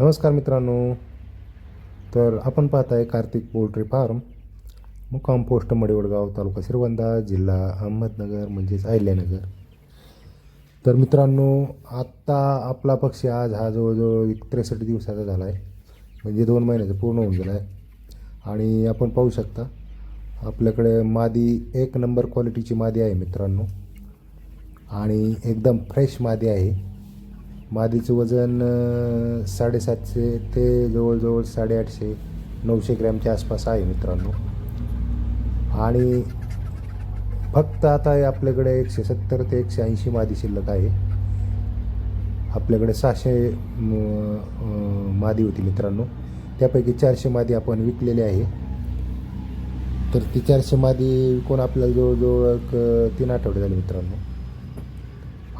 नमस्कार मित्रांनो. तर आपण पाहत आहे कार्तिक पोल्ट्री फार्म मुक्काम पोस्ट मडेवडगाव तालुका श्रीवंदा जिल्हा अहमदनगर म्हणजेच अहिल्यानगर. तर मित्रांनो आत्ता आपला पक्षी आज हा जवळजवळ एक त्रेसष्ट दिवसाचा झाला आहे म्हणजे दोन महिन्याचा पूर्ण होऊन गेला आहे आणि आपण पाहू शकता आपल्याकडे मादी एक नंबर क्वालिटीची मादी आहे मित्रांनो. आणि एकदम फ्रेश मादी आहे. मादीचं वजन साडेसातशे ते जवळजवळ साडेआठशे नऊशे ग्रॅमच्या आसपास आहे मित्रांनो. आणि फक्त आता आहे आपल्याकडे एकशे सत्तर ते एकशे ऐंशी मादी शिल्लक आहे. आपल्याकडे सहाशे मादी होती मित्रांनो. त्यापैकी चारशे मादी आपण विकलेली आहे. तर ती चारशे मादी विकून आपल्याला जवळजवळ एक तीन आठवडे झाले मित्रांनो.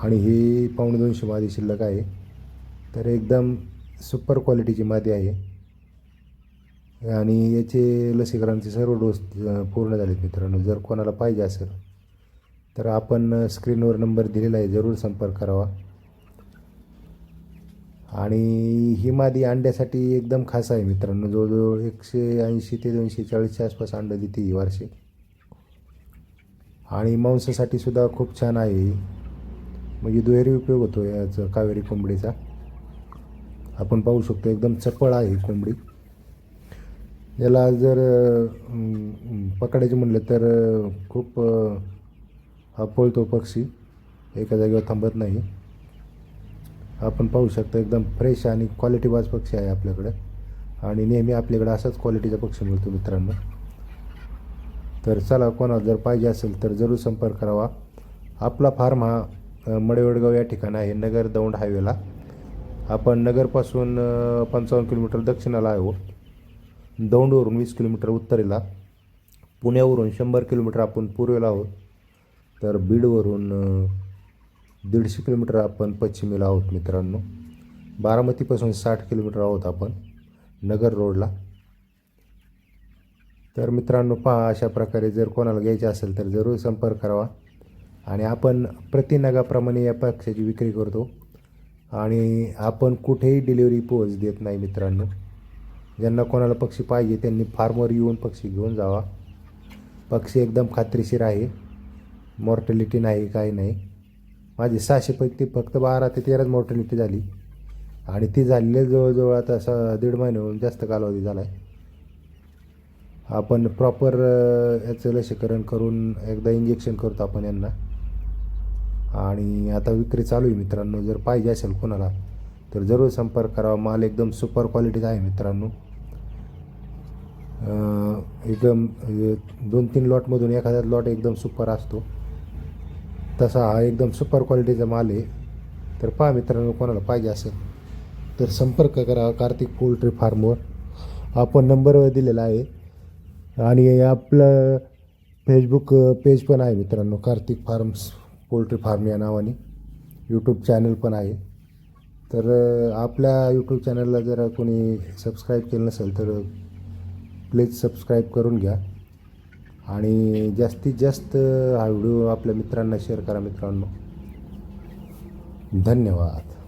आणि ही पावणे दोनशे मादी शिल्लक आहे. तर एकदम सुपर क्वालिटीची मादी आहे. आणि याचे लसीकरणाचे सर्व डोस पूर्ण झालेत मित्रांनो. जर कोणाला पाहिजे असेल तर आपण स्क्रीनवर नंबर दिलेला आहे. जरूर संपर्क करावा. आणि ही मादी अंड्यासाठी एकदम खास आहे मित्रांनो. जवळजवळ एकशे ऐंशी ते दोनशे चाळीसच्या आसपास अंडं देते ही वार्षिक. आणि मांसासाठी सुद्धा खूप छान आहे म्हणजे दुहेरी उपयोग होतो याचा कावेरी कोंबडीचा. आपण पाहू शकतो एकदम चपळ आहे ही कोंबडी. याला जर पकडायचं म्हणलं तर खूप हा पळतो पक्षी. एका जागेवर थांबत नाही. आपण पाहू शकतो एकदम फ्रेश आणि क्वालिटीवाज पक्षी आहे आपल्याकडे. आणि नेहमी आपल्याकडे असाच क्वालिटीचा पक्षी मिळतो मित्रांनो. तर चला कोणाला जर पाहिजे असेल तर जरूर संपर्क करावा. आपला फार्म हा मडेवडगाव या ठिकाणी आहे नगर दौंड हायवेला आपण नगरपासून पंचावन्न किलोमीटर दक्षिणाला आहोत हो. दौंडवरून वीस किलोमीटर उत्तरेला. पुण्यावरून शंभर किलोमीटर आपण पूर्वेला आहोत. तर बीडवरून दीडशे किलोमीटर आपण पश्चिमेला आहोत मित्रांनो. बारामतीपासून साठ किलोमीटर आहोत आपण नगर रोडला. तर मित्रांनो पहा अशा प्रकारे जर कोणाला घ्यायचे असेल तर जरूर संपर्क करावा आणि आपण प्रतिनगाप्रमाणे या पक्षाची विक्री करतो. आणि आपण कुठेही डिलिव्हरी पोच देत नाही मित्रांनो. ज्यांना कोणाला पक्षी पाहिजे त्यांनी फार्मवर येऊन पक्षी घेऊन जावा. पक्षी एकदम खात्रीशीर आहे. मॉर्टॅलिटी नाही काही नाही. माझी सहाशेपैकी फक्त बारा ते तेराच मॉर्टॅलिटी झाली. आणि ती झालेली जवळजवळ आता असा दीड महिन्याहून जास्त कालावधी झाला आहे आपण प्रॉपर याचं लसीकरण करून एकदा इंजेक्शन करतो आपण यांना. आणि आता विक्री चालू आहे मित्रांनो. जर पाहिजे असेल कोणाला तर जरूर संपर्क करावा माल एकदम सुपर क्वालिटीचा आहे मित्रांनो. एकदम दोन तीन लॉटमधून एखादा लॉट एकदम सुपर असतो. तसा हा एकदम सुपर क्वालिटीचा माल आहे. तर पहा मित्रांनो कोणाला पाहिजे असेल तर संपर्क करा कार्तिक पोल्ट्री फार्मवर आपण नंबरवर दिलेला आहे. आणि आपलं फेसबुक पेज पण आहे मित्रांनो कार्तिक फार्म्स पोल्ट्री फार्म या नावाने. यूट्यूब चॅनल पण आहे. तर आपल्या यूट्यूब चॅनलला जर कोणी सबस्क्राईब केलं नसेल तर प्लीज सबस्क्राईब करून घ्या. आणि जास्तीत जास्त हा व्हिडिओ आपल्या मित्रांना शेअर करा मित्रांनो. धन्यवाद.